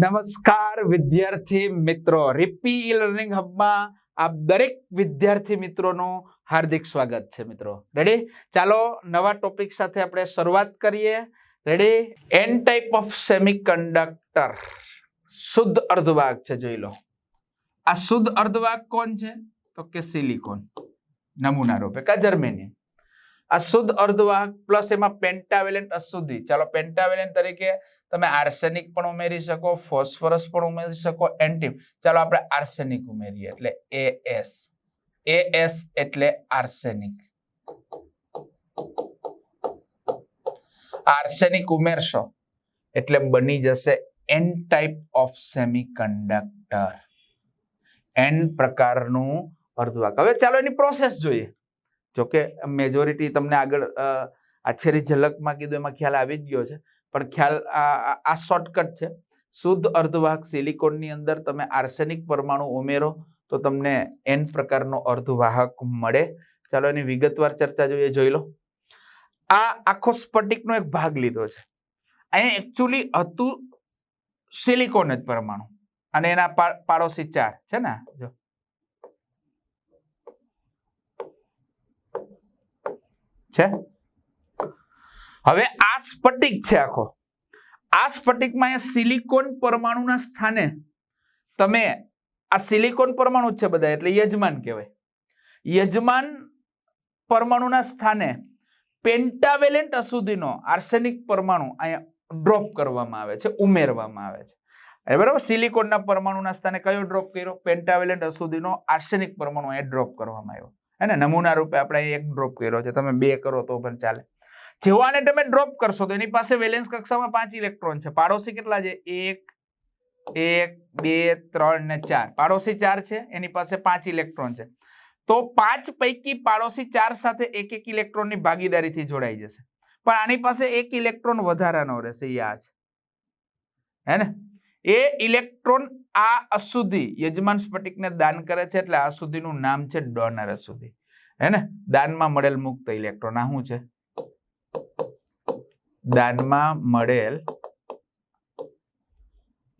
નમસ્કાર વિદ્યાર્થી મિત્રો. રિપી ઈ લર્નિંગ હબમાં આપ દરેક વિદ્યાર્થી મિત્રોનું હાર્દિક સ્વાગત છે મિત્રો. રેડી ચાલો નવા ટોપિક સાથે આપણે શરૂઆત કરીએ. Ready N type of semiconductor શુદ્ધ અર્ધવાહક છે, જોઈ લો. આ શુદ્ધ અર્ધવાહક કોણ છે? તો કે સિલિકોન નમૂના રૂપે, કા જર્મેનિયમ આ શુદ્ધ અર્ધવાહક પ્લસ એમાં પેન્ટાવેલેન્ટ અશુદ્ધિ. ચાલો પેન્ટાવેલેન્ટ તરીકે તમે આર્સેનિક પણ ઉમેરી શકો ફોસ્ફરસ પણ ઉમેરી શકો એન્ટીમ ચાલો આપણે આર્સેનિક ઉમેરીએ એટલે એ એસ એ એએસ એટલે આર્સેનિક આર્સેનિક ઉમેરશો એટલે બની જશે N type of semiconductor N પ્રકારનું અર્ધવાહક. હવે ચાલો એની પ્રોસેસ જોઈએ. જોકે મેજોરિટી તમને આગળ અ, આછેરી ઝલકમાં કીધું એમાં ખ્યાલ આવી જ ગયો છે. પણ ખ્યાલ, આ- શોર્ટકટ છે. શુદ્ધ અર્ધવાહક સિલિકોનની અંદર તમે આર્સેનિક પરમાણુ ઉમેરો તો તમને એન પ્રકારનો અર્ધવાહક મળે. ચાલો એની વિગતવાર ચર્ચા જોઈએ, જોઈ લો. આ આખો સ્ફટિકનો એક ભાગ લીધો છે. અહીંયા એકચ્યુઅલી હતું સિલિકોન જ પરમાણુ. અને એના પાડોશી ચાર છે ને? જો. છે? હવે આ સ્ફટિક છે આખો. આ સ્ફટિકમાં અહીંયા સિલિકોન પરમાણુના સ્થાને તમે, આ સિલિકોન પરમાણુ છે બધા, એટલે યજમાન કહેવાય. યજમાન પરમાણુના સ્થાને પેન્ટાવેલેન્ટ અશુદ્ધિનો આર્સેનિક પરમાણુ અહીંયા ડ્રોપ કરવામાં આવે છે, ઉમેરવામાં આવે છે. બરાબર? સિલિકોનના પરમાણુના સ્થાને કયો ડ્રોપ કર્યો? પેન્ટાવેલેન્ટ અશુદ્ધિનો આર્સેનિક પરમાણુ અહીંયા ડ્રોપ કરવામાં આવ્યો. હે ને? નમૂના રૂપે આપણે એક ડ્રોપ કર્યો છે. તમે બે કરો તો પણ ચાલે. જેવો આને તમે ડ્રોપ કરશો તો એની પાસે વેલેન્સ કક્ષામાં પાંચ ઇલેક્ટ્રોન છે. પાડોશી કેટલા છે? એક એક, બે, ત્રણ ને ચાર. પાડોશી ચાર છે, એની પાસે પાંચ ઇલેક્ટ્રોન છે. તો પાંચ પૈકી પાડોશી ચાર સાથે એક એક ઇલેક્ટ્રોનની ભાગીદારીથી જોડાઈ જશે. પણ આની પાસે એક ઇલેક્ટ્રોન વધારાનો રહેશે, એ આ છે. હે ને? એ ઇલેક્ટ્રોન આ અશુદ્ધિ, યજમાન સ્ફટિકને દાન કરે છે એટલે આ અશુદ્ધિનું નામ છે ડોનર અશુદ્ધિ. હે ને? દાનમાં મળેલ મુક્ત ઇલેક્ટ્રોન આ શું છે? દાનમાં મળેલ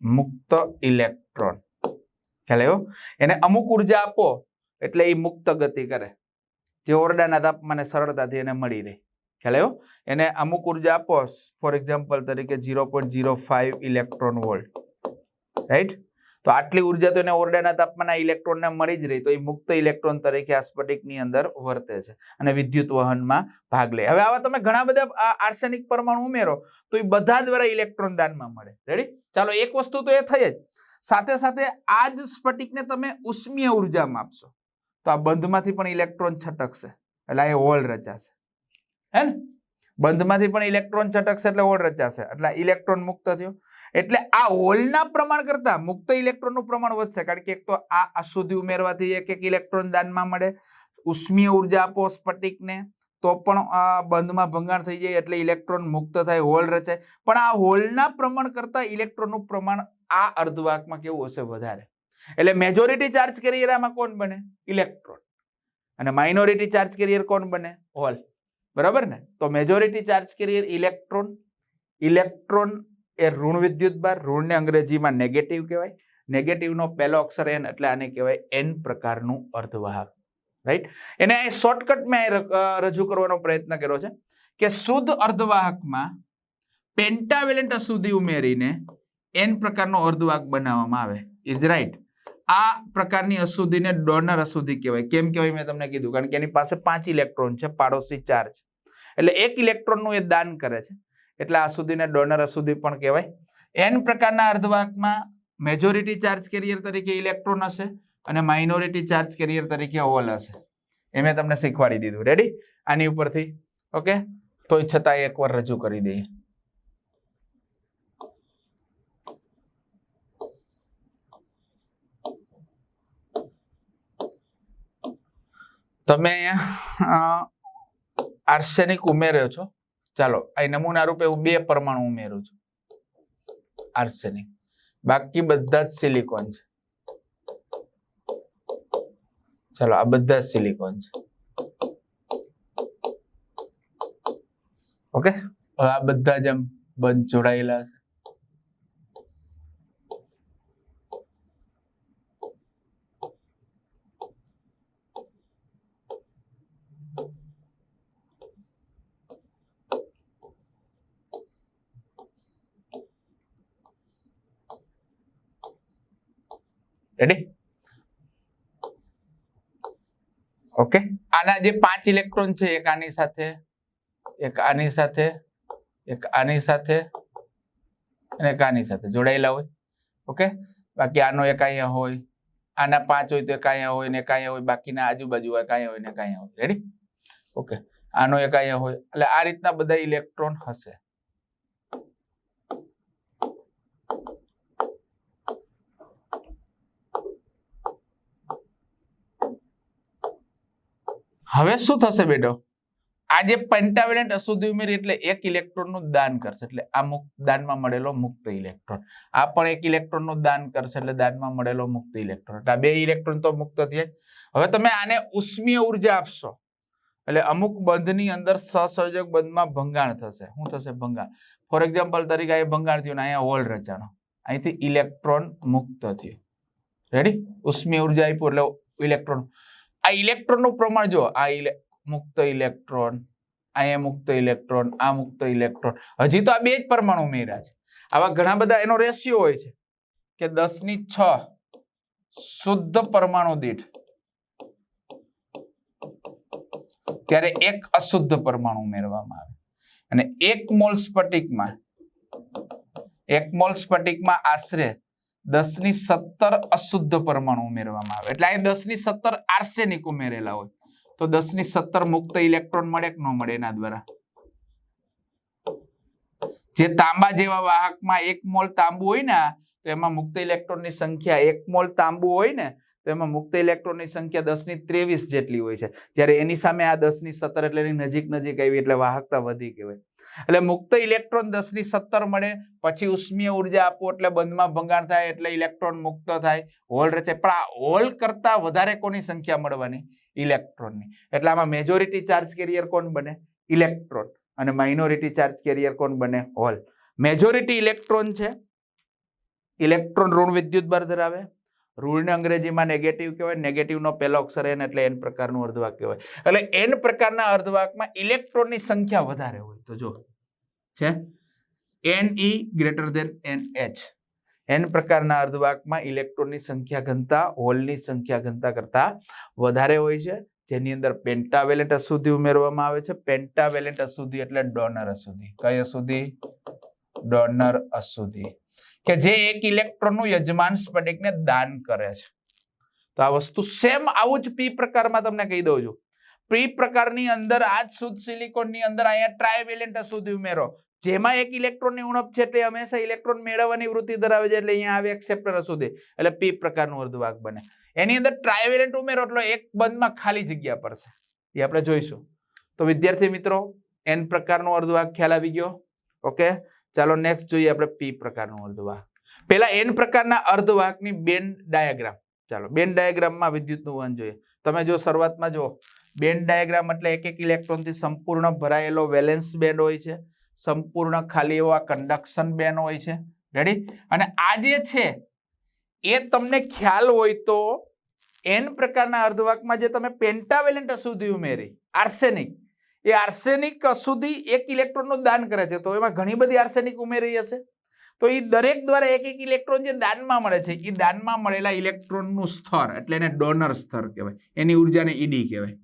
મુક્ત ઇલેક્ટ્રોન. ખ્યાલ આવ્યો? એને અમુક ઊર્જા આપો, એટલે એ મુક્ત ગતિ કરે. જે ઓરડાના તાપમાને સરળતાથી એને મળી રહે. ખ્યાલ આવ્યો? એને અમુક ઊર્જા આપો ફોર એક્ઝામ્પલ તરીકે zero point zero five electron volt. Right? તો આટલી ઊર્જા તો એને ઓરડાના તાપમાને ઇલેક્ટ્રોનને મળી જ રહી, તો એ મુક્ત ઇલેક્ટ્રોન તરીકે આ સ્ફટિકની અંદર વર્તે છે અને વિદ્યુત વહનમાં ભાગ લે. હવે આવા તમે ઘણા બધા આર્સેનિક પરમાણુ ઉમેરો, તો એ બધા દ્વારા ઇલેક્ટ્રોન દાનમાં મળે. રેડી ચાલો, એક વસ્તુ તો એ થઈ જ. સાથે સાથે આ જ સ્ફટિકને તમે ઉષ્મીય ઉર્જામાં આપશો તો આ બંધમાંથી પણ ઇલેક્ટ્રોન છટકશે. એટલે એ હોલ રચાશે. હે ને? બંધમાંથી પણ ઇલેક્ટ્રોન છટકશે એટલે હોલ રચાશે. એટલે ઇલેક્ટ્રોન મુક્ત થયો. એટલે આ હોલના પ્રમાણ કરતા મુક્ત ઇલેક્ટ્રોનનું પ્રમાણ વધશે. કારણ કે એક તો આ અશુદ્ધિ ઉમેરવાથી એક એક ઇલેક્ટ્રોન દાનમાં મળે. ઉષ્મીય ઊર્જા આપો સ્ફટિકને. તો પણ બંધમાં ભંગાણ થઈ જાય એટલે ઇલેક્ટ્રોન મુક્ત થાય, હોલ રચાય. પણ આ હોલના પ્રમાણ કરતા ઇલેક્ટ્રોનનું પ્રમાણ આ અર્ધવાકમાં કેવું હશે? વધારે. એટલે મેજોરિટી ચાર્જ કેરિયર આમાં કોણ બને? ઇલેક્ટ્રોન. અને માઇનોરિટી ચાર્જ કેરિયર કોણ બને? હોલ. બરાબર ને? તો majority charge carrier electron electron એ ઋણ વિદ્યુત બાર, ઋણને અંગ્રેજીમાં નેગેટિવ કહેવાય. નેગેટિવનો પહેલો અક્ષર એન એટલે આને કહેવાય એન પ્રકારનું અર્ધવાહક. રાઈટ એને શોર્ટકટ મેં રજૂ કરવાનો પ્રયત્ન કર્યો છે કે શુદ્ધ અર્ધવાહકમાં પેન્ટાવેલેન્ટ સુધી ઉમેરીને એન પ્રકારનો અર્ધવાહક બનાવવામાં આવે. ઇઝ રાઈટ આ પ્રકારની અશુદ્ધિને ડોનર અશુદ્ધિ કહેવાય. કેમ કહેવાય મેં તમને કીધું? કારણ કે એની પાસે પાંચ ઇલેક્ટ્રોન છે, પાડોશી ચાર છે. એટલે એક ઇલેક્ટ્રોનનું એ દાન કરે છે. એટલે અશુદ્ધિને ડોનર અશુદ્ધિ પણ કહેવાય. એન પ્રકારના અર્ધવાહકમાં મેજોરિટી ચાર્જ કેરિયર તરીકે ઇલેક્ટ્રોન હશે અને માઇનોરિટી ચાર્જ કેરિયર તરીકે હોલ હશે. એ મેં તમને શીખવાડી દીધું. રેડી આની ઉપરથી. ઓકે તો છતાં એકવાર રજૂ કરી દઈએ. તમે અહીંયા આર્સેનિક ઉમેર્યો છો? ચાલો અહીં નમૂના રૂપે હું બે પરમાણુ ઉમેરું છું. આર્સેનિક. બાકી બધા જ સિલિકોન છે. ચાલો, આ બધા સિલિકોન છે. ઓકે? આ બધા જ એમ બંધ જોડાયેલા છે. રેડી ઓકે આના જે પાંચ ઇલેક્ટ્રોન છે, એક આની સાથે, એક આની સાથે, એક આની સાથે અને એક આની સાથે જોડાયેલા હોય. ઓકે બાકી આનો એક અહીંયા હોય, આના પાંચ હોય તો એક અહીંયા હોય ને એક હોય, બાકીના આજુબાજુ હોય કાંઈ હોય ને કાંઈ હોય. રેડી ઓકે આનો એક અહીંયા હોય. એટલે આ રીતના બધા ઇલેક્ટ્રોન હશે. હવે શું થશે બેટો? આ જે પેન્ટાવેલેન્ટ અશુદ્ધિ ઉમેરી એટલે એક ઇલેક્ટ્રોનનું દાન કરશે. એટલે આ મુક્ત દાનમાં મળેલો મુક્ત ઇલેક્ટ્રોન. આ પણ એક ઇલેક્ટ્રોનનું દાન કરશે એટલે દાનમાં મળેલો મુક્ત ઇલેક્ટ્રોન. એટલે આ બે ઇલેક્ટ્રોન તો મુક્ત થયા હવે તમે આને ઉષ્મીય ઊર્જા આપશો. એટલે અમુક બંધની અંદર સહસંયોજક બંધમાં ભંગાણ થશે. શું થશે? ભંગાણ. ફોર એક્ઝામ્પલ તરીકે એ ભંગાણ થયું અહીંયા હોલ રચાણો. અહીંથી ઇલેક્ટ્રોન મુક્ત થયું. રેડી ઉષ્મીય ઊર્જા આપ્યું એટલે ઇલેક્ટ્રોન. આ ઇલેક્ટ્રોનનું પ્રમાણ જો આ મુક્ત ઇલેક્ટ્રોન અહીંયા મુક્ત ઇલેક્ટ્રોન, આ મુક્ત ઇલેક્ટ્રોન. હજી તો આ બે જ પરમાણુ ઉમેર્યા છે. આવા ઘણા બધા એનો રેશિયો હોય છે કે દસની છ શુદ્ધ પરમાણુ દીઠ. ત્યારે એક અશુદ્ધ પરમાણુ ઉમેરવામાં આવે. અને એક મોલ સ્ફટિકમાં એક મોલ સ્ફટિકમાં આશરે દસની સત્તર અશુદ્ધ પરમાણુ ઉમેરવામાં આવે. એટલે અહીં દસની સત્તર આર્સેનિક ઉમેરેલા હોય. તો દસની સત્તર મુક્ત ઇલેક્ટ્રોન મળે કે ન મળે એના દ્વારા? જે તાંબા જેવા વાહકમાં એક મોલ તાંબુ હોય ને, તો એમાં મુક્ત ઇલેક્ટ્રોનની સંખ્યા એક મોલ તાંબુ હોય ને તો એમાં મુક્ત ઇલેક્ટ્રોનની સંખ્યા દસની ત્રેવીસ જેટલી હોય છે. જ્યારે એની સામે આ દસની સત્તર એટલે એની નજીક નજીક આવી એટલે વાહકતા વધી કહેવાય. એટલે મુક્ત ઇલેક્ટ્રોન દસની સત્તર મળે, પછી ઉષ્મીય ઊર્જા આપો એટલે બંધમાં ભંગાણ થાય એટલે ઇલેક્ટ્રોન મુક્ત થાય, હોલ રચે પણ આ હોલ કરતાં વધારે કોની સંખ્યા મળવાની? ઇલેક્ટ્રોનની. એટલે આમાં મેજોરિટી ચાર્જ કેરિયર કોણ બને? ઇલેક્ટ્રોન. અને માઇનોરિટી ચાર્જ કેરિયર કોણ બને? હોલ. મેજોરિટી ઇલેક્ટ્રોન છે. ઇલેક્ટ્રોન ઋણ વિદ્યુત ભાર ધરાવે. ઋણને અંગ્રેજીમાં નેગેટિવ કહેવાય નેગેટિવનો પહેલો અક્ષર એન એટલે એન પ્રકારનું અર્ધવાક કહેવાય. એટલે એન પ્રકારના અર્ધવાકમાં ઇલેક્ટ્રોનની સંખ્યા વધારે હોય તો જો છે? N E greater than N H N પ્રકારના અર્ધવાકમાં ઇલેક્ટ્રોનની સંખ્યા ઘનતા, હોલની સંખ્યા ઘનતા કરતા વધારે હોય છે. જેની અંદર પેન્ટાવેલેન્ટ અશુદ્ધિ ઉમેરવામાં આવે છે. પેન્ટાવેલેન્ટ અશુદ્ધિ એટલે ડોનર અશુદ્ધિ. કઈ અશુદ્ધિ? ડોનર અશુદ્ધિ. કે જે એક ઇલેક્ટ્રોનનું યજમાન સ્ફટિકને દાન કરે છે. તો આ વસ્તુ સેમ આવું જ પી પ્રકારમાં તમને કહી દઉં છું. પી પ્રકારની અંદર આ જ શુદ્ધ સિલિકોનની અંદર અહીંયા ટ્રાયવેલેન્ટ અશુદ્ધિ ઉમેરો. જેમાં એક ઇલેક્ટ્રોનની ઉણપ છે એટલે હંમેશા ઇલેક્ટ્રોન મેળવવાની વૃત્તિ ધરાવે છે એટલે અહીંયા આવે એક્સેપ્ટર અશુદ્ધિ. એટલે પી પ્રકારનું અર્ધવાહક બને. એની અંદર ટ્રાયવેલેન્ટ ઉમેરો એટલે એક બંધમાં ખાલી જગ્યા પડશે એ આપણે જોઈશું. તો વિદ્યાર્થી મિત્રો એન પ્રકારનો અર્ધવાહક ખ્યાલ આવી ગયો. ઓકે ચાલો નેક્સ્ટ જોઈએ આપણે પી પ્રકારનું અર્ધવાહક. પહેલા એન પ્રકારના અર્ધવાહકની બેન ડાયાગ્રામ ચાલો, બેન ડાયાગ્રામમાં વિદ્યુતનું વહન જોઈએ. તમે જો શરૂઆતમાં જુઓ, બેન ડાયાગ્રામ એટલે એક એક ઇલેક્ટ્રોનથી સંપૂર્ણ ભરાયેલો વેલેન્સ બેન્ડ હોય છે. સંપૂર્ણ ખાલી એવો આ કન્ડક્શન બેન્ડ હોય છે. રેડી અને આ જે છે, એ તમને ખ્યાલ હોય તો એન પ્રકારના અર્ધવાકમાં જે તમે પેન્ટાવેલેન્ટ અશુદ્ધિ ઉમેરી આર્સેનિક એ આર્સેનિક સુધી એક ઇલેક્ટ્રોનનું દાન કરે છે. તો એમાં ઘણી બધી આર્સેનિક ઉમેરી હશે. તો એ દરેક દ્વારા એક એક ઇલેક્ટ્રોન જે દાનમાં મળે છે એ દાનમાં મળેલા ઇલેક્ટ્રોનનું સ્તર, એટલે એને ડોનર સ્તર કહેવાય. એની ઉર્જાને ઈડી કહેવાય.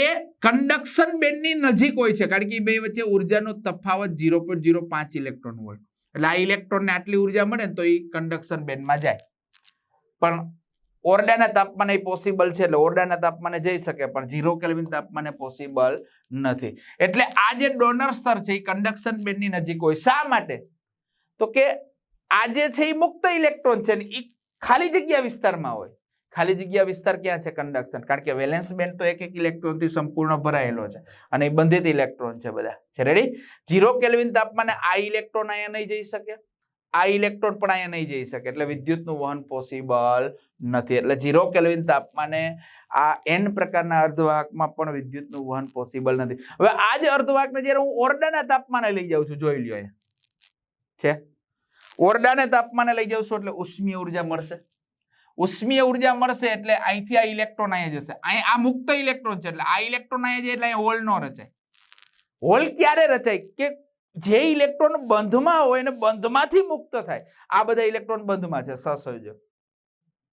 એ કન્ડક્શન બેન્ડની નજીક હોય છે, કારણ કે બે વચ્ચે ઉર્જાનો તફાવત ઝીરો પોઈન્ટ ઝીરો પાંચ ઇલેક્ટ્રોન હોય એટલે આ ઇલેક્ટ્રોનને આટલી ઊર્જા મળે ને તો એ કન્ડક્શન બેન્ડમાં જાય. પણ ઓરડાના તાપમાને પોસિબલ છે એટલે ઓરડાના તાપમાને જઈ શકે, પણ ઝીરો કેલ્વિન તાપમાને પોસિબલ નથી. એટલે આ જે ડોનર સ્તર છે, એ કન્ડક્શન બેન્ડની નજીક હોય. શા માટે? તો કે આ જે છે, એ મુક્ત ઇલેક્ટ્રોન છે એ ખાલી જગ્યા વિસ્તારમાં હોય. ખાલી જગ્યા વિસ્તાર ક્યાં છે કન્ડક્શન કારણ કે વેલેન્સ બેન્ડ તો એક એક ઇલેક્ટ્રોનથી સંપૂર્ણ ભરાયેલો છે અને એ બંધિત ઇલેક્ટ્રોન છે બધા. છે રેડી ઝીરો કેલ્વિન તાપમાને આ ઇલેક્ટ્રોન અહીંયા નહીં જઈ શકે. આ ઇલેક્ટ્રોન પણ અહીંયા નહીં જઈ શકે. એટલે વિદ્યુતનું વહન પોસિબલ નથી. એટલે ઝીરો કેલ્વિન તાપમાને આ એન પ્રકારના અર્ધવાહકમાં પણ વિદ્યુતનું વહન પોસિબલ નથી. હવે આ જ અર્ધવાહકને જ્યારે હું ઓરડાના તાપમાને લઈ જાઉં છું, જોઈ લ્યો છે? ઓરડાને તાપમાને લઈ જાઉં છું એટલે ઉષ્મીય ઊર્જા મળશે. ઉષ્મીય ઊર્જા મળશે એટલે અહીંથી આ ઇલેક્ટ્રોન અહીંયા જશે. અહીં આ મુક્ત ઇલેક્ટ્રોન છે એટલે આ ઇલેક્ટ્રોન અહીંયા જાય એટલે અહીં હોલ ન રચાય. હોલ ક્યારે રચાય? કે જે ઇલેક્ટ્રોન બંધમાં હોય એને બંધમાંથી મુક્ત થાય. આ બધા ઇલેક્ટ્રોન બંધમાં છે. સહસંયોજક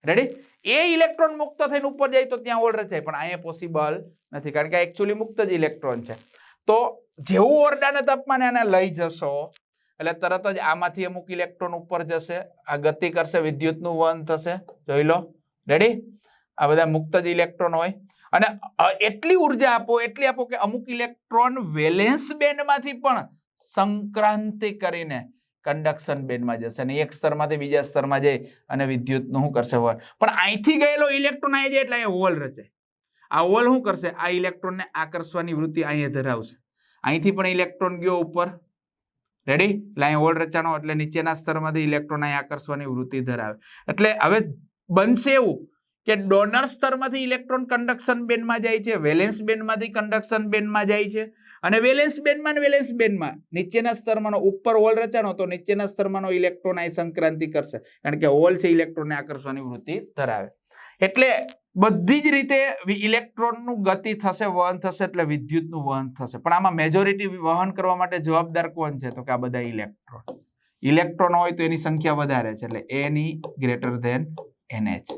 રેડી એ ઇલેક્ટ્રોન મુક્ત થઈને ઉપર જાય તો ત્યાં હોલ રચાય. પણ અહીંયા પોસિબલ નથી. કારણ કે એકચ્યુઅલી મુક્ત જ ઇલેક્ટ્રોન છે. તો જેવું ઓરડાના તાપમાને આને લઈ જશો, એટલે તરત જ આમાંથી અમુક ઇલેક્ટ્રોન ઉપર જશે. આ ગતિ કરશે, વિદ્યુતનું વહન થશે. જોઈ લો. રેડી આ બધા મુક્ત જ ઇલેક્ટ્રોન હોય. અને એટલી ઊર્જા આપો, એટલી આપો કે અમુક ઇલેક્ટ્રોન વેલેન્સ બેન્ડમાંથી પણ સંક્રાંતિ કરીને કન્ડક્શન બેન્ડમાં જશે અને એક સ્તરમાંથી બીજા સ્તરમાં જઈ અને વિદ્યુતનું શું કરશે વોલ. પણ અહીંથી ગયેલો ઇલેક્ટ્રોન આવી જાય એટલે એ હોલ રચે. આ હોલ શું કરશે? આ ઇલેક્ટ્રોનને આકર્ષવાની વૃત્તિ અહીંયા ધરાવશે. અહીંથી પણ ઇલેક્ટ્રોન ગયો ઉપર. રેડી એટલે અહીં હોલ રચાનો એટલે નીચેના સ્તરમાંથી ઇલેક્ટ્રોન અહીં આકર્ષવાની વૃત્તિ ધરાવે. એટલે હવે બનશે એવું કે ડોનર સ્તરમાંથી ઇલેક્ટ્રોન કંડક્શન બેન્ડમાં જાય છે વેલેન્સ બેન્ડમાંથી કંડક્શન બેન્ડમાં જાય છે અને વેલેન્સ બેન્ડમાં ને વેલેન્સ બેન્ડમાં નીચેના સ્તરમાંનો ઉપર હોલ રચાનો તો નીચેના સ્તરમાંનો ઇલેક્ટ્રોન અહીં સંક્રાંતિ કરશે. કારણ કે હોલ છે, ઇલેક્ટ્રોનને આકર્ષવાની વૃત્તિ ધરાવે. એટલે બધી જ રીતે ઇલેક્ટ્રોનનું ગતિ થશે, વહન થશે, એટલે વિદ્યુતનું વહન થશે. પણ આમાં મેજોરિટી વહન કરવા માટે જવાબદાર કોણ છે? તો કે આ બધા ઇલેક્ટ્રોન. ઇલેક્ટ્રોન હોય તો એની સંખ્યા વધારે છે, એટલે એની greater than NH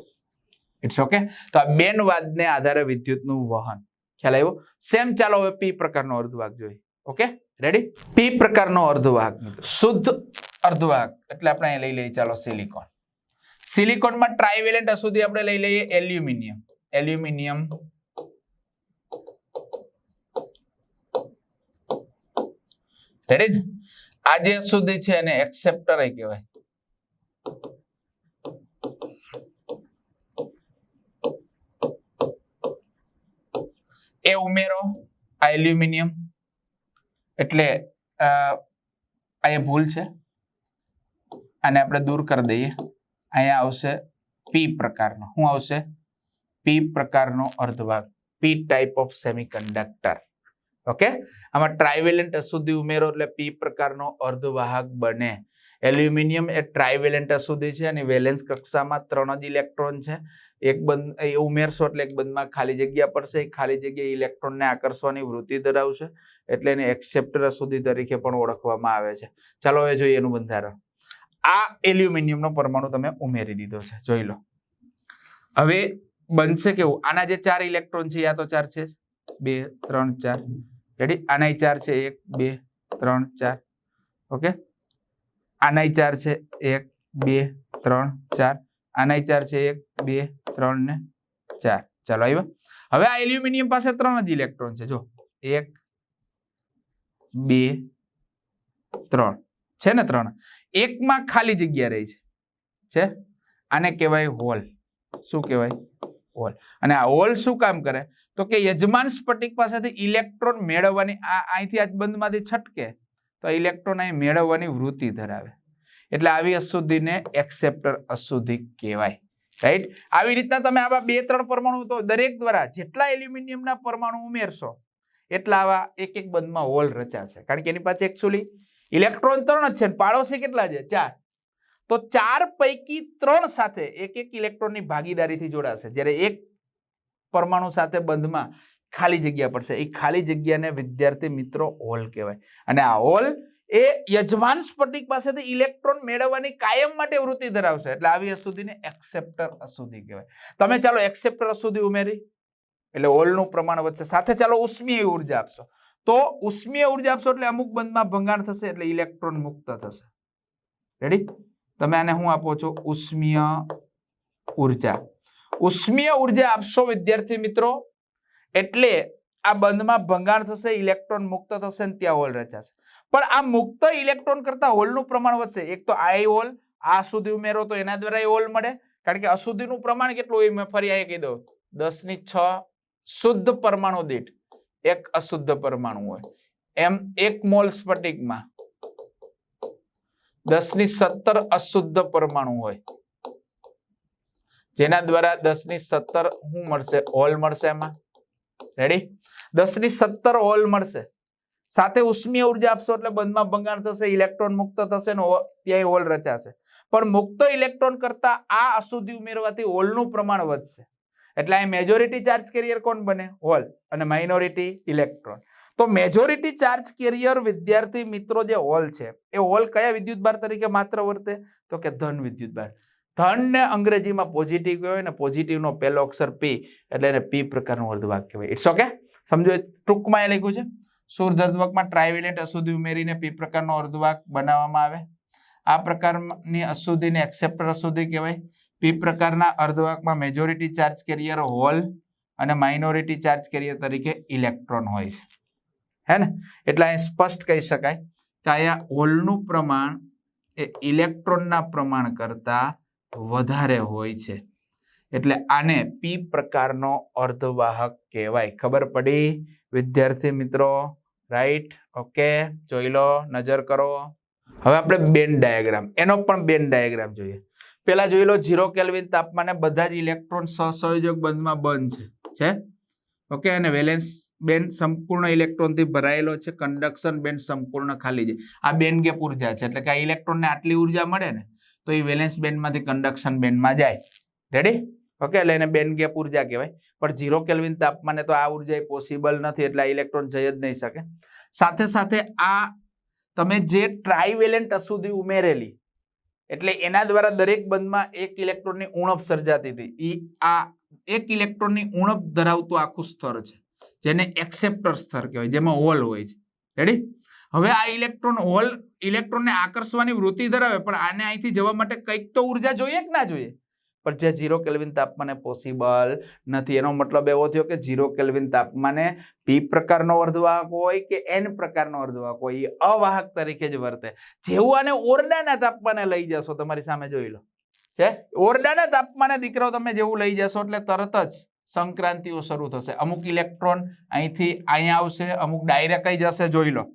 it's okay તો આ બેન વાદને આધારે વિદ્યુતનું વહન. ખ્યાલ આવ્યો? સેમ ચાલો હવે પી પ્રકારનો અર્ધવાહક જોઈએ. ઓકે રેડી પી પ્રકારનો અર્ધવાહક શુદ્ધ અર્ધવાહક એટલે આપણે અહીં લઈ લઈએ ચાલો સિલિકોન સિલિકોનમાં ટ્રાઇવેલેન્ટ સુધી આપણે લઈ લઈએ એલ્યુમિનિયમ એલ્યુમિનિયમ રેડી આજે સુધી છે એને એક્સેપ્ટર કહેવાય. એ ઉમેરો, આ એલ્યુમિનિયમ. એટલે આ અહીંયા ભૂલ છે. આને આપણે દૂર કરી દઈએ. અહીંયા આવશે પી પ્રકારનો. શું આવશે? પી પ્રકારનો અર્ધભાગ. P type of semiconductor okay આમાં ટ્રાઇવેલેન્ટ અશુદ્ધિ ઉમેરો એટલે પી પ્રકારનો અર્ધવાહક બને. એલ્યુમિનિયમ એ ટ્રાઇવેલેન્ટ અશુદ્ધિ છે અને વેલેન્સ કક્ષામાં ત્રણ જ ઇલેક્ટ્રોન છે. એક બંધ, એ ઉમેરશો એટલે એક બંધમાં ખાલી જગ્યા પડશે. એ ખાલી જગ્યાએ ઇલેક્ટ્રોનને આકર્ષવાની વૃત્તિ ધરાવશે એટલે એને એક્સેપ્ટર અશુદ્ધિ તરીકે પણ ઓળખવામાં આવે છે. ચાલો હવે જોઈએ એનું બંધારણ. આ એલ્યુમિનિયમનો પરમાણુ તમે ઉમેરી દીધો છે. જોઈ લો. હવે બનશે કેવું? આના જે ચાર ઇલેક્ટ્રોન છે, યા તો ચાર છે. બે, ત્રણ, ચાર. રેડી આનાય ચાર છે. એક, બે, ત્રણ, ચાર. ઓકે આનાય ચાર છે એક, બે, ત્રણ, ચાર. આનાય ચાર છે એક, બે, ત્રણ ને ચાર. ચાલો આવ્યા. હવે આ એલ્યુમિનિયમ પાસે ત્રણ જ ઇલેક્ટ્રોન છે. જો, એક, બે, ત્રણ. છે ને ત્રણ? એકમાં ખાલી જગ્યા રહી છે. છે? આને કહેવાય હોલ. શું કહેવાય? હોલ. અને આ હોલ શું કામ કરે? તો કે યજમાન સ્ફટિક પાસેથી ઇલેક્ટ્રોન મેળવવાની આ અહીંથી આ બંધમાંથી છટકે. તો ઇલેક્ટ્રોન અહીં મેળવવાની વૃત્તિ ધરાવે. એટલે આવી અશુદ્ધિને એક્સેપ્ટર અશુદ્ધિ કહેવાય. રાઈટ આવી રીતના તમે આવા બે, ત્રણ પરમાણુ તો દરેક દ્વારા જેટલા એલ્યુમિનિયમના પરમાણુ ઉમેરશો, એટલા આવા એક એક બંધમાં હોલ રચાશે. કારણ કે એની પાસે એકચ્યુઅલી ઇલેક્ટ્રોન ત્રણ જ છે ને પાડોશી કેટલા છે? ચાર. તો ચાર પૈકી ત્રણ સાથે એક એક ઇલેક્ટ્રોનની ભાગીદારીથી જોડાશે. જ્યારે એક પરમાણુ સાથે બંધમાં ખાલી જગ્યા પડશે. એ ખાલી જગ્યાને વિદ્યાર્થી મિત્રો હોલ કહેવાય. અને આ હોલ એ યજમાન સ્ફટિક પાસેથી ઇલેક્ટ્રોન મેળવવાની કાયમ માટે વૃત્તિ ધરાવશે. એટલે આવી અશુદ્ધિને એક્સેપ્ટર અશુદ્ધિ કહેવાય. તમે ચાલો એક્સેપ્ટર અશુદ્ધિ ઉમેરી. એટલે હોલનું પ્રમાણ વધશે. સાથે ચાલો ઉષ્મીય ઊર્જા આપશો. તો ઉષ્મીય ઊર્જા આપશો એટલે અમુક બંધમાં ભંગાણ થશે એટલે ઇલેક્ટ્રોન મુક્ત થશે. રેડી તમે આને શું આપો છો? ઉષ્મીય ઊર્જા. ઉષ્મીય ઊર્જા આપશો વિદ્યાર્થી મિત્રો એટલે આ બંધમાં ભંગાણ થશે, ઇલેક્ટ્રોન મુક્ત થશે ને ત્યાં હોલ રચાશે. પણ આ મુક્ત ઇલેક્ટ્રોન કરતા હોલનું પ્રમાણ વધશે. એક તો આ હોલ, આ સુધી ઉમેરો તો એના દ્વારા એ હોલ મળે. કારણ કે અશુદ્ધિનું પ્રમાણ કેટલું? હોય મેં ફરી આ કહી દઉં. દસની છ શુદ્ધ પરમાણુ દીઠ. એક અશુદ્ધ પરમાણુ હોય. એમ એક મોલ સ્ફટિકમાં. દસની સત્તર અશુદ્ધ પરમાણુ હોય. જેના દ્વારા દસની સત્તર શું મળશે? હોલ મળશે એમાં. રેડી દસની સત્તર હોલ મળશે. સાથે ઉષ્મીય ઊર્જા આપશો એટલે બંધમાં ભંગાણ થશે, ઇલેક્ટ્રોન મુક્ત થશે ને ત્યાંય હોલ રચાશે. પણ મુક્ત ઇલેક્ટ્રોન કરતા આ અશુદ્ધિ ઉમેરવાથી હોલનું પ્રમાણ વધશે. એટલે અહીં મેજોરિટી ચાર્જ કેરિયર કોણ બને? હોલ અને માઇનોરિટી ઇલેક્ટ્રોન તો મેજોરિટી ચાર્જ કેરિયર વિદ્યાર્થી મિત્રો જે હોલ છે, એ હોલ કયા વિદ્યુતભાર તરીકે માત્ર વર્તે? તો કે ધન વિદ્યુતભાર. ધન ને અંગ્રેજીમાં પોઝિટિવ કહેવાય ને પોઝિટિવનો પહેલો અક્ષર પી એટલે એને પી પ્રકારનું અર્ધવાક કહેવાય. ઇટ્સ ઓકે સમજો? ટૂંકમાં એ લખ્યું છે. સુર ધર્ધવકમાં ટ્રાઇવેલેટ અશુદ્ધિ ઉમેરીને પી પ્રકારનો અર્ધવાક બનાવવામાં આવે. આ પ્રકારની અશુદ્ધિને એક્સેપ્ટર અશુદ્ધિ કહેવાય. પી પ્રકારના અર્ધવાકમાં મેજોરિટી ચાર્જ કેરિયર હોલ અને માઇનોરિટી ચાર્જ કેરિયર તરીકે ઇલેક્ટ્રોન હોય છે. હે ને? એટલે અહીં સ્પષ્ટ કહી શકાય કે અહીંયા હોલનું પ્રમાણ એ ઇલેક્ટ્રોનના પ્રમાણ કરતા વધારે હોય છે. એટલે આને પી પ્રકારનો અર્ધવાહક કહેવાય. ખબર પડી? વિદ્યાર્થી મિત્રો? રાઈટ ઓકે જોઈ લો. નજર કરો. હવે આપણે બેન ડાયાગ્રામ. એનો પણ બેન ડાયાગ્રામ જોઈએ. પેલા જોઈ લો ઝીરો કેલ્વિન તાપમાને બધા જ ઇલેક્ટ્રોન સહસંયોજક બંધમાં બંધ છે. ઓકે અને વેલેન્સ બેન્ડ સંપૂર્ણ ઇલેક્ટ્રોનથી ભરાયેલો છે. કન્ડક્શન બેન્ડ સંપૂર્ણ ખાલી છે. આ બેન્ડ ગેપ ઊર્જા છે. એટલે કે આ ઇલેક્ટ્રોનને આટલી ઊર્જા મળે ને? તો એ વેલેન્સ બેન્ડમાંથી કન્ડક્શન બેન્ડમાં જાય. રેડી ઓકે એટલે એને બેન્ડ ગેપ ઊર્જા કહેવાય. પણ ઝીરો કેલ્વિન તાપમાને તો આ ઊર્જા પોસિબલ નથી, એટલે ઇલેક્ટ્રોન જઈ જ નહીં શકે. સાથે સાથે આ તમે જે ટ્રાઇવેલેન્ટ અશુદ્ધિ ઉમેરેલી, એટલે એના દ્વારા દરેક બંધમાં એક ઇલેક્ટ્રોનની ઉણપ સર્જાતી હતી. એ આ એક ઇલેક્ટ્રોનની ઉણપ ધરાવતું આખું સ્તર છે, જેને એક્સેપ્ટર સ્તર કહેવાય, જેમાં હોલ હોય છે. રેડી હવે આ ઇલેક્ટ્રોન હોલ ઇલેક્ટ્રોનને આકર્ષવાની વૃત્તિ ધરાવે, પણ આને અહીંથી જવા માટે કંઈક તો ઊર્જા જોઈએ કે ના જોઈએ? પણ જે ઝીરો કેલ્વિન તાપમાને પોસિબલ નથી, એનો મતલબ એવો થયો કે ઝીરો કેલ્વિન તાપમાને પી પ્રકારનો અર્ધવાહક હોય કે એન પ્રકારનો અર્ધવાહક હોય, એ અવાહક તરીકે જ વર્તે. જેવું આને ઓરડાના તાપમાને લઈ જશો, તમારી સામે જોઈ લો. છે? ઓરડાના તાપમાને દીકરાઓ, તમે જેવું લઈ જશો એટલે તરત જ સંક્રાંતિઓ શરૂ થશે. અમુક ઇલેક્ટ્રોન અહીંથી અહીંયા આવશે, અમુક ડાયરેક્ટ જશે, જોઈ લો.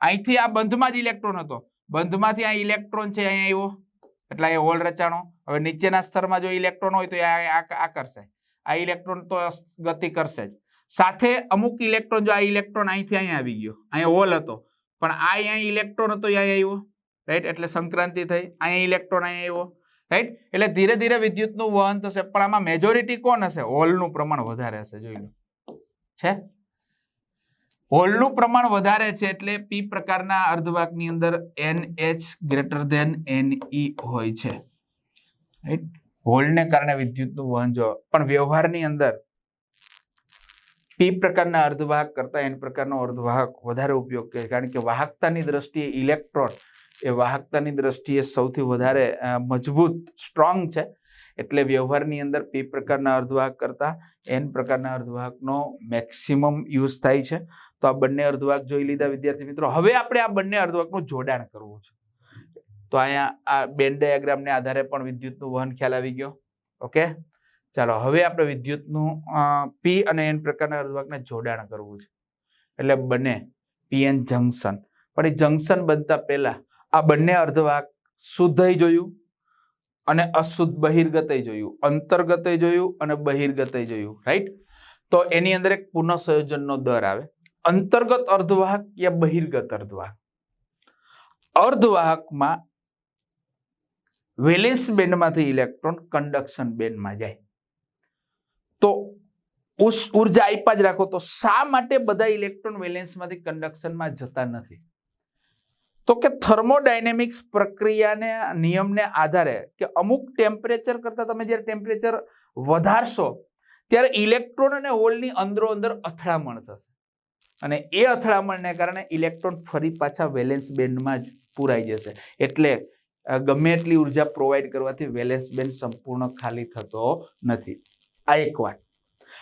અહીંથી આ બંધમાં જ ઇલેક્ટ્રોન હતો. બંધમાંથી આ ઇલેક્ટ્રોન છે, અહીંયા આવ્યો. એટલે અહીંયા હોલ રચાણો. હવે નીચેના સ્તરમાં જો ઇલેક્ટ્રોન હોય તો એ આ- કરશે. આ ઇલેક્ટ્રોન તો ગતિ કરશે જ. સાથે અમુક ઇલેક્ટ્રોન જો આ ઇલેક્ટ્રોન અહીંથી અહીંયા આવી ગયો. અહીંયા હોલ હતો. પણ આ અહીંયા ઇલેક્ટ્રોન હતો અહીંયા આવ્યો. રાઈટ એટલે સંક્રાંતિ થઈ. અહીંયા ઇલેક્ટ્રોન અહીંયા આવ્યો. રાઈટ એટલે ધીરે ધીરે વિદ્યુતનું વહન થશે. પણ આમાં મેજોરિટી કોણ હશે? હોલનું પ્રમાણ વધારે હશે, જોઈ લો. છે? હોલનું પ્રમાણ વધારે છે એટલે પી પ્રકારના અર્ધવાકની અંદર N H greater than N હોય છે. રાઈટ હોલને કારણે વિદ્યુતનું વહન જો પણ વ્યવહારની અંદર પી પ્રકારના અર્ધવાહક કરતા એન પ્રકારનો અર્ધવાહક વધારે ઉપયોગ કરે કારણ કે વાહકતાની દ્રષ્ટિએ ઇલેક્ટ્રોન એ વાહકતાની દ્રષ્ટિએ સૌથી વધારે મજબૂત સ્ટ્રોંગ છે. એટલે વ્યવહારની અંદર પી પ્રકારના અર્ધવાહક કરતા એન પ્રકારના અર્ધવાહકનો મેક્સિમમ યુઝ થાય છે. તો આ બંને અર્ધવાહક જોઈ લીધા, વિદ્યાર્થી મિત્રો. હવે આપણે આ બંને અર્ધવાહકનું જોડાણ કરવું છે. તો અહીંયા આ બેન ડાયાગ્રામને આધારે પણ વિદ્યુતનું વહન ખ્યાલ આવી ગયો. ઓકે? ચાલો, હવે આપણે વિદ્યુતનું પી અને એન પ્રકારના અર્ધવાહકને જોડાણ કરવું છે. એટલે બંને પીએન જંકશન. પણ એ જંકશન બનતા પહેલાં આ બંને અર્ધવાહક શુદ્ધય જોયું? અને અશુદ્ધ બહિર્ગતય જોયું અંતર્ગતે જોયું અને બહિર્ગતય જોયું રાઈટ તો એની અંદર એક પુનઃસંયોજનનો દર આવે. અંતર્ગત અર્ધવાહક યા બહિર્ગત અર્ધવાહક? અર્ધવાહકમાં વેલેન્સ બેન્ડમાંથી ઇલેક્ટ્રોન કન્ડક્શન બેન્ડમાં જાય. તો ઊર્જા આપ્યા જ રાખો, તો શા માટે બધા ઇલેક્ટ્રોન વેલેન્સમાંથી કન્ડક્શનમાં જતા નથી? તો કે થર્મોડાયનેમિક્સ પ્રક્રિયાને, નિયમને આધારે કે અમુક ટેમ્પરેચર કરતાં તમે જ્યારે ટેમ્પરેચર વધારશો, ત્યારે ઇલેક્ટ્રોન અને હોલની અંદરો અંદર અથડામણ થશે. અને એ અથડામણને કારણે ઇલેક્ટ્રોન ફરી પાછા વેલેન્સ બેન્ડમાં જ પૂરાઈ જશે. એટલે ગમે એટલી ઊર્જા પ્રોવાઈડ કરવાથી વેલેન્સ બેન્ડ સંપૂર્ણ ખાલી થતો નથી. આ એક વાત.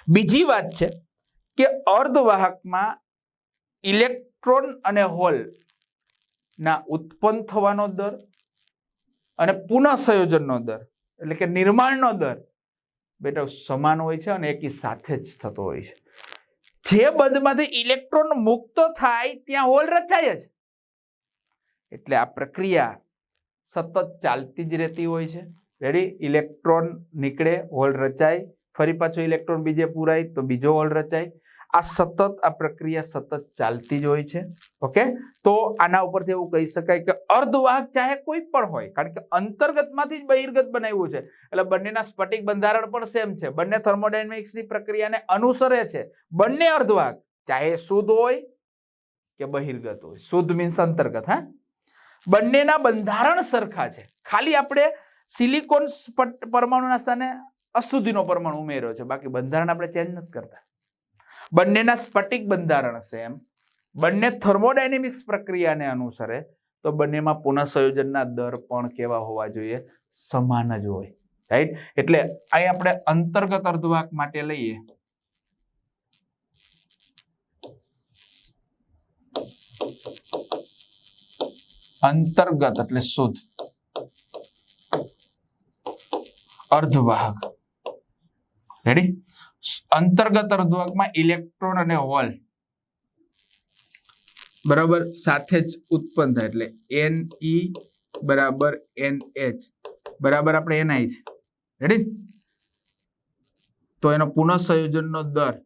બીજી વાત છે કે અર્ધવાહકમાં ઇલેક્ટ્રોન અને હોલ ના, ઉત્પન્ન થવાનો દર અને પુનઃ સંયોજનનો દર, એટલે કે નિર્માણનો દર બેટા સમાન હોય છે અને એકી સાથે જ થતો હોય છે. જે બંધમાંથી ઇલેક્ટ્રોન મુક્ત થાય ત્યાં હોલ રચાય જ. એટલે આ પ્રક્રિયા સતત ચાલતી જ રહેતી હોય છે. રેડી ઇલેક્ટ્રોન નીકળે, હોલ રચાય. ફરી પાછો ઇલેક્ટ્રોન બીજે પૂરાય તો બીજો હોલ રચાય. આ સતત, આ પ્રક્રિયા સતત ચાલતી જ હોય છે. ઓકે? તો આના ઉપરથી એવું કહી શકાય કે અર્ધવાહક ચાહે કોઈ પણ હોય, કારણ કે અંતર્ગતમાંથી જ બહિર્ગત બનાવ્યું છે. એટલે બંનેના સ્ફટિક બંધારણ પણ સેમ છે. બંને થર્મોડાયનેમિક્સની પ્રક્રિયાને અનુસરે છે. બંને અર્ધવાહક, ચાહે શુદ્ધ હોય કે બહિર્ગત હોય. શુદ્ધ મીન્સ અંતર્ગત, હા? બંનેના બંધારણ સરખા છે. ખાલી આપણે સિલિકોન પરમાણુના સ્થાને અશુદ્ધિનો પરમાણુ ઉમેર્યો છે. બાકી બંધારણ આપણે ચેન્જ નથી કરતા. બંનેના સ્ફટિક બંધારણ સેમ બંને થર્મોડાયનેમિક્સ પ્રક્રિયાને અનુસરે તો બંનેમાં પુનઃસંયોજનના દર પણ કેવા હોવા જોઈએ? સમાન જ હોય. રાઈટ એટલે અહીં આપણે અંતર્ગત અર્ધવાહક માટે લઈએ. અંતર્ગત એટલે શુદ્ધ. અર્ધવાહક. રેડી અંતર્ગત અર્ધવાહકમાં ઇલેક્ટ્રોન અને હોલ બરાબર સાથે જ ઉત્પન્ન થાય એટલે એન ઈ બરાબર એન એચ બરાબર આપણે એનઆઈ છે. રેડી તો એનો પુનઃ સંયોજનનો દર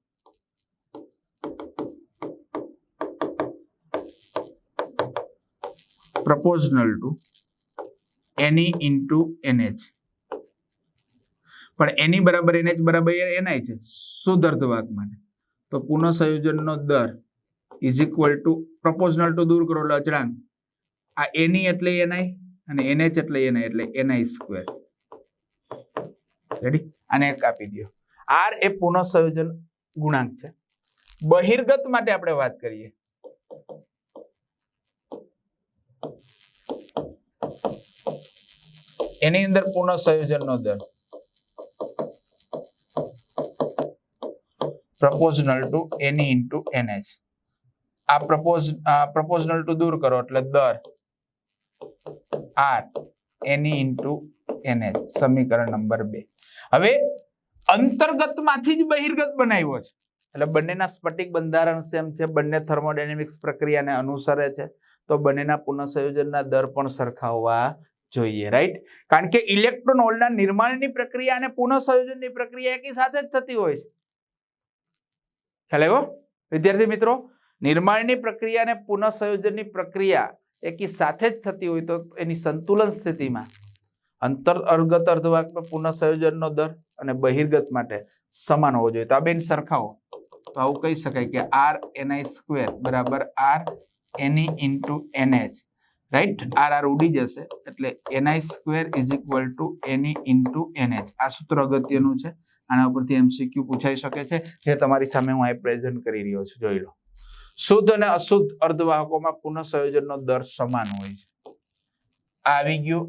proportional to NE into NH પણ એની બરાબર NH બરાબર એનાય છે. શુદ્ધ અર્ધવાહક માટે. તો પુનઃસંયોજનનો દર is equal to proportional to દૂર કરો એટલે અચળાંક. આ એની એટલે NI અને NH એટલે NI એટલે એનઆઈ સ્ક્વેર રેડી આને એક આપી દો આર એ પુનઃસંયોજન ગુણાંક છે. બહિર્ગત માટે આપણે વાત કરીએ. એની અંદર પુનઃસંયોજનનો દર. Proportional to NE into NH આ પ્રપોઝ પ્રપોઝનલ ટુ દૂર કરો એટલે દર આર એની ઇન્ટુ એનએચ સમીકરણ નંબર બે. હવે અંતર્ગતમાંથી જ બહિર્ગત બનાવ્યો છે. એટલે બંનેના સ્ફટિક બંધારણ સેમ છે, બંને થર્મોડાયનેમિક્સ પ્રક્રિયાને અનુસરે છે. તો બંનેના પુનઃસંયોજનના દર પણ સરખા હોવા જોઈએ રાઈટ કારણ કે ઇલેક્ટ્રોન હોલના નિર્માણની પ્રક્રિયા અને પુનઃસંયોજનની પ્રક્રિયા એકી સાથે જ થતી હોય છે. ખ્યાલ વિદ્યાર્થી મિત્રો, નિર્માણની પ્રક્રિયા અને પુનઃસંયોજનની પ્રક્રિયા એકી સાથે જ થતી હોય તો એની સંતુલન સ્થિતિમાં અંતર અર્ગત અર્ધવાકમાં પુનઃસંયોજનનો દર અને બહિર્ગત માટે સમાન હોવો જોઈએ. તો આ બેન સરખાવો. તો આવું કહી શકાય કે આર એનઆઈ સ્ક્વેર બરાબર R NE into NH right R R ઉડી જશે એટલે NI square is equal to NE into NH આ સૂત્ર અગત્યનું છે. આના ઉપરથી એમસીક્યુ પૂછાઈ શકે છે, જે તમારી સામે હું અહીં પ્રેઝન્ટ કરી રહ્યો છું, જોઈ લો. શુદ્ધ અને અશુદ્ધ અર્ધવાહકોમાં પુનઃસંયોજનનો દર સમાન હોય છે. આવી ગયું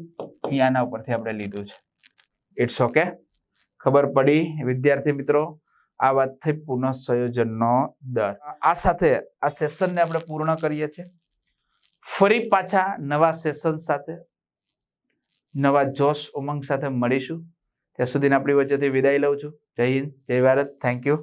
આના ઉપરથી આપણે લીધું છે. ઇટ્સ ઓકે ખબર પડી? વિદ્યાર્થી મિત્રો, આ વાત થઈ પુનઃસંયોજનનો દર. આ સાથે, આ સેશનને આપણે પૂર્ણ કરીએ છીએ. ફરી પાછા નવા સેશન સાથે, નવા જોશ ઉમંગ સાથે મળીશું. ત્યાં સુધીને આપણી વચ્ચેથી વિદાય લઉં છું. જય હિન્દ જય ભારત. Thank you